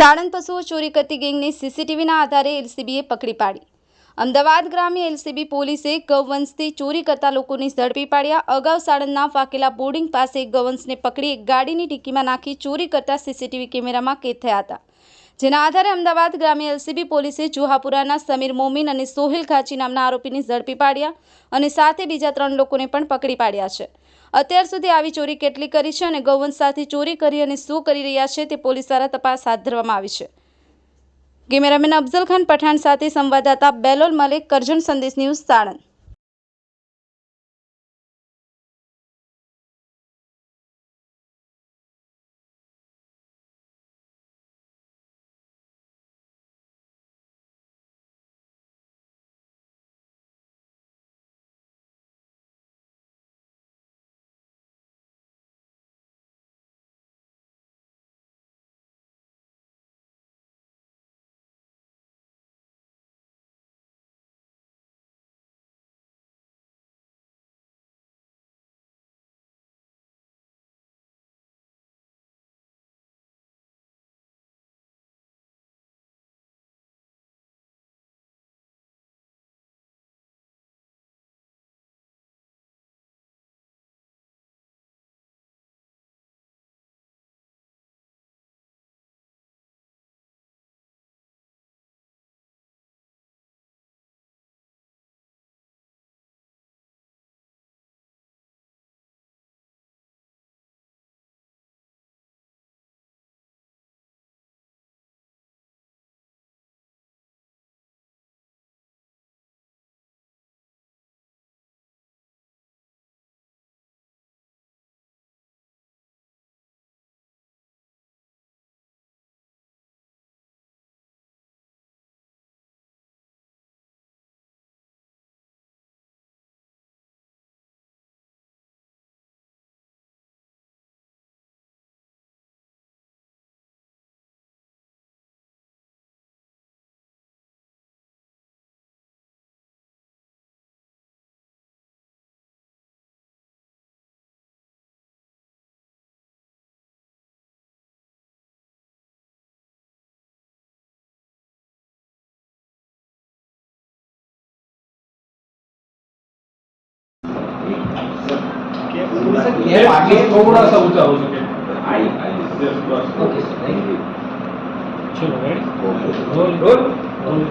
સાણંદ પશુઓ ચોરી કરતી ગેંગને સીસીટીવીના આધારે એલસીબીએ પકડી પાડી. અમદાવાદ ગ્રામ્ય એલસીબી પોલીસે ગૌવંશથી ચોરી કરતા લોકોને ઝડપી પાડ્યા. અગાઉ સાણંદના ફાકેલા બોર્ડિંગ પાસે ગૌવંશને પકડી એક ગાડીની ડિક્કીમાં નાખી ચોરી કરતા સીસીટીવી કેમેરામાં કેદ થયા હતા. જેના આધારે અમદાવાદ ગ્રામ્ય એલસીબી પોલીસે જુહાપુરાના સમીર મોમીન અને સોહેલ ઘાચી નામના આરોપીને ઝડપી પાડ્યા અને સાથે બીજા ત્રણ લોકોને પણ પકડી પાડ્યા છે. અત્યાર સુધી આવી ચોરી કેટલી કરી છે અને ગૌવંશ સાથે ચોરી કરી અને શું કરી રહ્યા છે તે પોલીસ દ્વારા તપાસ હાથ ધરવામાં આવી છે. કેમેરામેન અફઝલ ખાન પઠાણ સાથે સંવાદદાતા બેલોલ મલિક કરજણ સંદેશ ન્યૂઝ સાણંદ. ये आगे थोड़ा सा ऊंचा हो सके I I just cross okay sir thank you चलो ready roll roll roll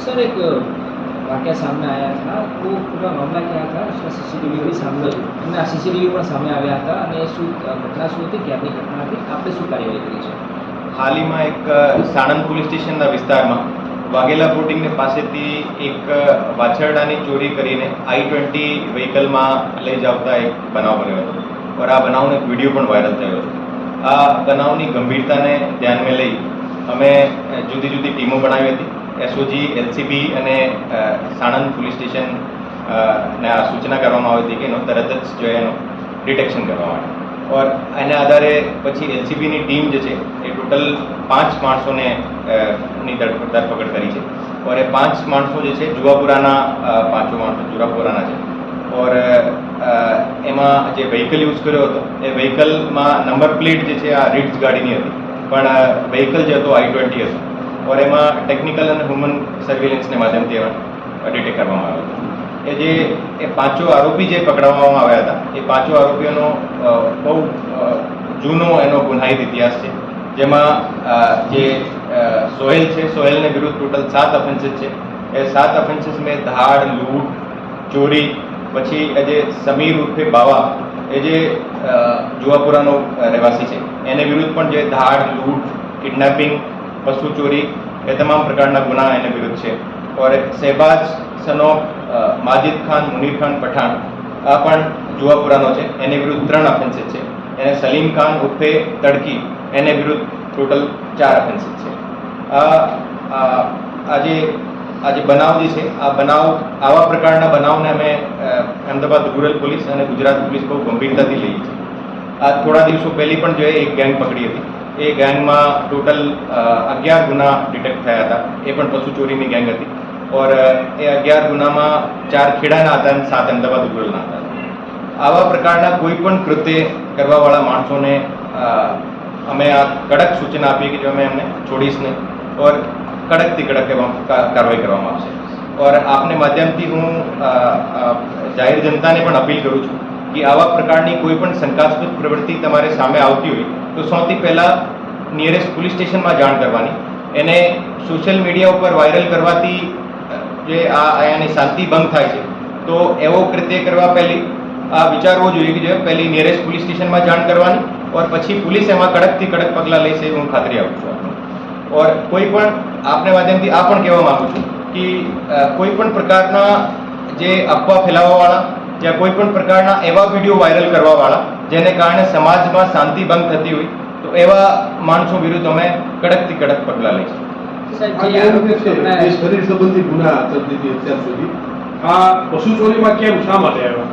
sir एक वाक्य सामने आया था वो पूरा मामला क्या था उसका સીસીટીવી બી સામે એમના સીસીટીવી પણ સામે આવ્યા હતા અને શું અ, ઘટના શું હતી ક્યારની ઘટના હતી આપણે શું કાર્યવાહી કરી છે હાલીમાં એક અ, સાણંદ પોલીસ સ્ટેશનના વિસ્તારમાં વાઘેલા બોટિંગને પાસેથી એક વાછરડાની ચોરી કરીને આઈ ટ્વેન્ટી વ્હીકલમાં લઈ જાવતા એક બનાવ બન્યો હતો. પર આ બનાવનો એક વીડિયો પણ વાયરલ થયો હતો. આ બનાવની ગંભીરતાને ધ્યાનમાં લઈ અમે જુદી જુદી ટીમો બનાવી હતી. એસઓજી, એલસીબી અને સાણંદ પોલીસ સ્ટેશન ને આ સૂચના કરવામાં આવી હતી કે એનો તરત જ જો એનો ડિટેક્શન કરવા માટે. ઓર એના આધારે પછી એલસીબીની ટીમ જે છે એ ટોટલ પાંચ માણસોને અ, ની ધર- ધરપકડ કરી છે. એ પાંચ માણસો જે છે જુવાપુરાના પાંચો માણસો જુરાપુરાના છે. ઓર એમાં જે વ્હીકલ યુઝ કર્યો હતો એ વ્હીકલમાં નંબર પ્લેટ જે છે આ રીટ્સ ગાડીની હતી. પણ વ્હીકલ જે હતો આઈ ટ્વેન્ટી હતું. ઓર એમાં ટેકનિકલ અને હ્યુમન સર્વેલન્સને માધ્યમથી ડિટેક્ટ કરવામાં આવ્યો હતો. એ જે એ પાંચો આરોપી જે પકડવામાં આવ્યા હતા એ પાંચો આરોપીઓનો બહુ જૂનો એનો ગુનાહિત ઇતિહાસ છે. જેમાં જે સોહેલ છે. સોહેલને વિરુદ્ધ ટોટલ સાત ઓફેન્સીસ છે. એ સાત ઓફેન્સીસ મેં ધાડ, લૂંટ, ચોરી, પછી જે સમીર ઉર્ફે બાવા, એ જે જુવાપુરાનો રહેવાસી છે. એને વિરુદ્ધ પણ જે ધાડ, લૂંટ, કિડનેપિંગ, પશુ ચોરી, એ તમામ પ્રકારના ગુના એને વિરુદ્ધ છે. ઓર શહેબાજ સનો માજિદ ખાન, મુનીર ખાન પઠાણ, આ પણ જુવાપુરાનો છે. એની વિરુદ્ધ ત્રણ ઓફેન્સીસ છે. એને સલીમ ખાન ઉર્ફે તડકી, એને વિરુદ્ધ ટોટલ ચાર ઓફેન્સીસ છે. આ આજે આ જે જે બનાવ જે છે, આ બનાવ, આવા પ્રકારના બનાવને અમે અમદાવાદ રૂરલ પોલીસ અને ગુજરાત પોલીસ બહુ ગંભીરતાથી લઈએ છીએ આ થોડા દિવસો પહેલી પણ જોઈએ એક ગેંગ પકડી હતી. એ ગેંગમાં ટોટલ અગિયાર ગુના ડિટેક્ટ થયા હતા. એ પણ પશુ ચોરીની ગેંગ હતી. ઓર એ અગિયાર ગુનામાં ચાર ખેડાના હતા અને સાત અમદાવાદ રૂરલના હતા. આવા પ્રકારના કોઈ પણ કૃત્ય કરવાવાળા માણસોને અમે આ કડક સૂચના આપી કે જો અમે એમને છોડીશ નહીં. ઓર કડકથી કડક કા- કાર્યવાહી કરવામાં આવશે ઓર આપને માધ્યમથી હું જાહેર જનતાને પણ અપીલ કરું છું કે આવા પ્રકારની કોઈ પણ શંકાસ્પદ પ્રવૃત્તિ તમારે સામે આવતી હોય તો સૌથી પહેલાં નિયરેસ્ટ પોલીસ સ્ટેશનમાં જાણ કરવાની એને સોશિયલ મીડિયા ઉપર વાયરલ કરવાથી જે આ અહીંયાની શાંતિ ભંગ થાય છે, તો એવો કૃત્ય કરવા પહેલી, આ વિચારવો જોઈએ કે જે પહેલી નિયરેસ્ટ પોલીસ સ્ટેશનમાં જાણ કરવાની, ઓર પછી પોલીસ એમાં કડકથી કડક પગલાં લેશે હું ખાતરી આપું છું. ઓર કોઈ પણ આપને માધ્યમથી આ પણ કહેવા માંગુ છું કે કોઈ પણ પ્રકારના જે અફવા ફેલાવવાવાળા જ્યાં કોઈ પણ પ્રકારના એવા વીડિયો વાયરલ કરવાવાળા જેને કારણે સમાજમાં શાંતિ ભંગ થતી હોય તો એવા માણસો વિરુદ્ધ અમે કડકથી કડક પગલાં લઈશું. શરીર સંબંધી ગુના અત્યાર સુધી. આ પશુ ચોરીમાં કેમ શા માટે આવ્યા?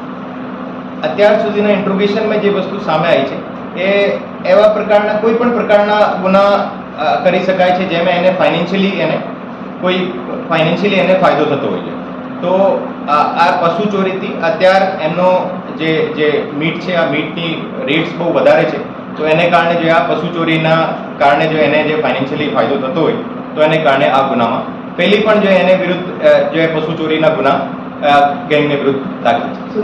અત્યાર સુધીના ઇન્ટ્રોગેશનમાં જે વસ્તુ સામે આવી છે એ એવા પ્રકારના કોઈ પણ પ્રકારના ગુના કરી શકાય છે, જેમાં એને ફાઇનાન્શિયલી એને કોઈ ફાઇનાન્શિયલી એને ફાયદો થતો હોય છે. તો, આ પશુ ચોરીથી અત્યાર એમનો જે જે મીટ છે, આ મીટની રેટ્સ બહુ વધારે છે, તો એને કારણે જો આ પશુ ચોરીના કારણે જો એને જે ફાઇનાન્શિયલી ફાયદો થતો હોય, તો એને કારણે આ ગુનામાં. પહેલી પણ જો એને વિરુદ્ધ જે પશુ ચોરીના ગુના ગેંગને વિરુદ્ધ દાખલ છે.